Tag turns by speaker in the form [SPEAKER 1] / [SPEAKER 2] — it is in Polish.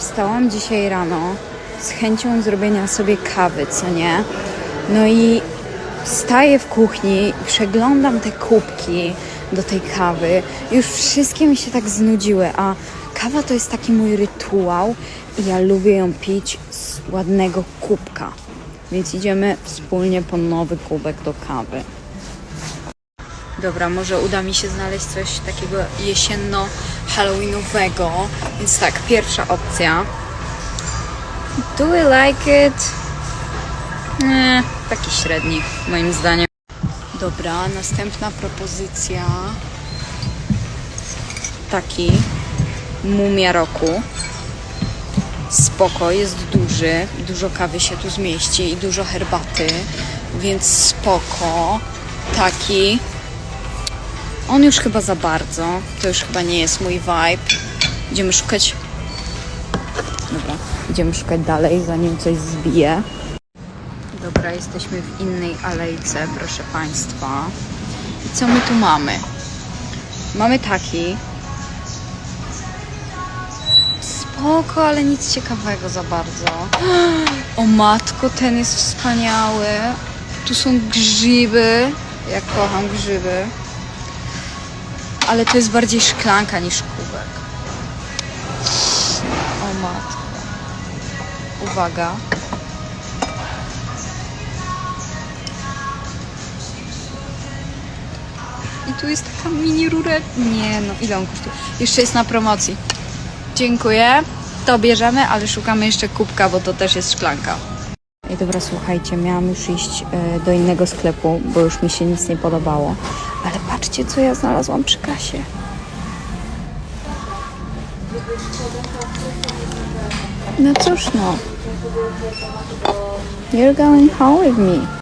[SPEAKER 1] Wstałam dzisiaj rano z chęcią zrobienia sobie kawy, co nie? No i staję w kuchni przeglądam te kubki do tej kawy. Już wszystkie mi się tak znudziły, a kawa to jest taki mój rytuał i ja lubię ją pić z ładnego kubka. Więc idziemy wspólnie po nowy kubek do kawy. Dobra, może uda mi się znaleźć coś takiego jesienno-halloweenowego. Więc tak, pierwsza opcja. Do we like it? Nie, taki średni, moim zdaniem. Dobra, następna propozycja. Taki mumia roku. Spoko, jest duży, dużo kawy się tu zmieści i dużo herbaty, więc spoko. Taki. On już chyba za bardzo, to już chyba nie jest mój vibe. Idziemy szukać. Dobra, idziemy szukać dalej, zanim coś zbije. Dobra, jesteśmy w innej alejce, proszę Państwa. I co my tu mamy? Mamy taki. Spoko, ale nic ciekawego za bardzo. O matko, ten jest wspaniały. Tu są grzyby. Ja kocham grzyby. Ale to jest bardziej szklanka niż kubek. O matko. Uwaga. I tu jest taka mini rurę. Nie no, ile on kosztuje? Jeszcze jest na promocji. Dziękuję. To bierzemy, ale szukamy jeszcze kubka, bo to też jest szklanka. I dobra, słuchajcie, miałam już iść e, do innego sklepu, bo już mi się nic nie podobało. Patrzcie, co ja znalazłam przy kasie. No cóż no. You're going home with me.